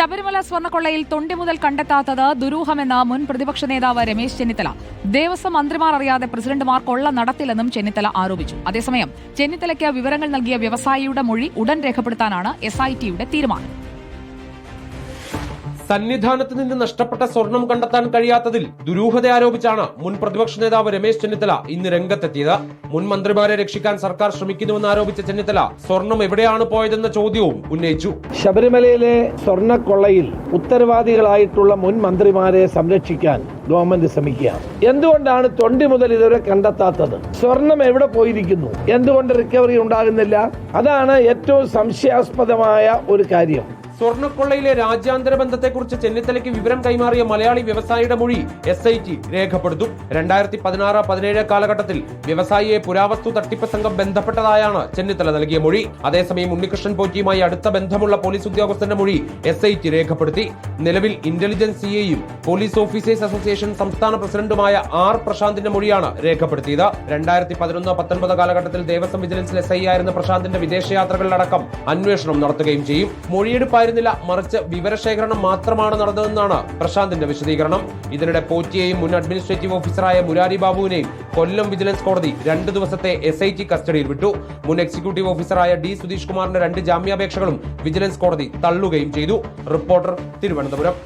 ശബരിമല സ്വർണക്കൊള്ളയിൽ തൊണ്ടി മുതൽ കണ്ടെത്താത്തത് ദുരൂഹമെന്ന് മുൻ പ്രതിപക്ഷ നേതാവ് രമേശ് ചെന്നിത്തല. ദേവസ്വം മന്ത്രിമാർ അറിയാതെ പ്രസിഡന്റുമാർ കൊള്ള നടത്തില്ലെന്നും ചെന്നിത്തല ആരോപിച്ചു. അതേസമയം ചെന്നിത്തലയ്ക്ക് വിവരങ്ങൾ നൽകിയ വ്യവസായിയുടെ മൊഴി ഉടൻ രേഖപ്പെടുത്താനാണ് എസ് തീരുമാനം. സന്നിധാനത്ത് നിന്ന് നഷ്ടപ്പെട്ട സ്വർണം കണ്ടെത്താൻ കഴിയാത്തതിൽ ദുരൂഹത ആരോപിച്ചാണ് മുൻ പ്രതിപക്ഷ നേതാവ് രമേശ് ചെന്നിത്തല ഇന്ന് രംഗത്തെത്തിയത്. മുൻ മന്ത്രിമാരെ രക്ഷിക്കാൻ സർക്കാർ ശ്രമിക്കുന്നുവെന്ന് ആരോപിച്ച ചെന്നിത്തല സ്വർണം എവിടെയാണ് പോയതെന്ന ചോദ്യവും ഉന്നയിച്ചു. ശബരിമലയിലെ സ്വർണക്കൊള്ളയിൽ ഉത്തരവാദികളായിട്ടുള്ള മുൻ മന്ത്രിമാരെ സംരക്ഷിക്കാൻ ഗവൺമെന്റ് ശ്രമിക്കുക എന്തുകൊണ്ടാണ് തൊണ്ടി മുതൽ ഇതുവരെ കണ്ടെത്താത്തത്? സ്വർണം എവിടെ പോയിരിക്കുന്നു? എന്തുകൊണ്ട് റിക്കവറി ഉണ്ടാകുന്നില്ല? അതാണ് ഏറ്റവും സംശയാസ്പദമായ ഒരു കാര്യം. സ്വർണക്കൊള്ളയിലെ രാജ്യാന്തര ബന്ധത്തെക്കുറിച്ച് ചെന്നിത്തലയ്ക്ക് വിവരം കൈമാറിയ മലയാളി വ്യവസായിയുടെ മൊഴി എസ് ഐ ടി രേഖപ്പെടുത്തും രണ്ടായിരത്തി പതിനാറ് പതിനേഴ് കാലഘട്ടത്തിൽ വ്യവസായിയെ പുരാവസ്തു തട്ടിപ്പ് സംഘം ബന്ധപ്പെട്ടതായാണ് ചെന്നിത്തല നൽകിയ മൊഴി. അതേസമയം ഉണ്ണികൃഷ്ണൻ പോറ്റിയുമായി അടുത്ത ബന്ധമുള്ള പോലീസ് ഉദ്യോഗസ്ഥന്റെ മൊഴി എസ് ഐ ടി രേഖപ്പെടുത്തി. നിലവിൽ ഇന്റലിജൻസ് സിയെയും പോലീസ് ഓഫീസേഴ്സ് അസോസിയേഷൻ സംസ്ഥാന പ്രസിഡന്റുമായ ആർ പ്രശാന്തിന്റെ മൊഴിയാണ് രേഖപ്പെടുത്തിയത്. രണ്ടായിരത്തി പതിനൊന്ന് പത്തൊൻപത് കാലഘട്ടത്തിൽ ദേവസ്വം വിജിലൻസിൽ എസ് ഐ ആയിരുന്ന പ്രശാന്തിന്റെ വിദേശയാത്രകളിലടക്കം അന്വേഷണം നടത്തുകയും ചെയ്യും. മൊഴിയെടുപ്പായിരുന്നില്ല മറിച്ച് വിവരശേഖരണം മാത്രമാണ് നടന്നതെന്നാണ് പ്രശാന്തിന്റെ വിശദീകരണം. ഇതിനിടെ പോറ്റിയെയും മുൻ അഡ്മിനിസ്ട്രേറ്റീവ് ഓഫീസറായ മുരാരി ബാബുവിനെയും കൊല്ലം വിജിലൻസ് കോടതി രണ്ട് ദിവസത്തെ എസ് ഐ ടി കസ്റ്റഡിയിൽ വിട്ടു. മുൻ എക്സിക്യൂട്ടീവ് ഓഫീസറായ ഡി സുധീഷ് കുമാറിന്റെ രണ്ട് ജാമ്യാപേക്ഷകളും വിജിലൻസ് കോടതി തള്ളുകയും ചെയ്തു. റിപ്പോർട്ടർ തിരുവനന്തപുരം.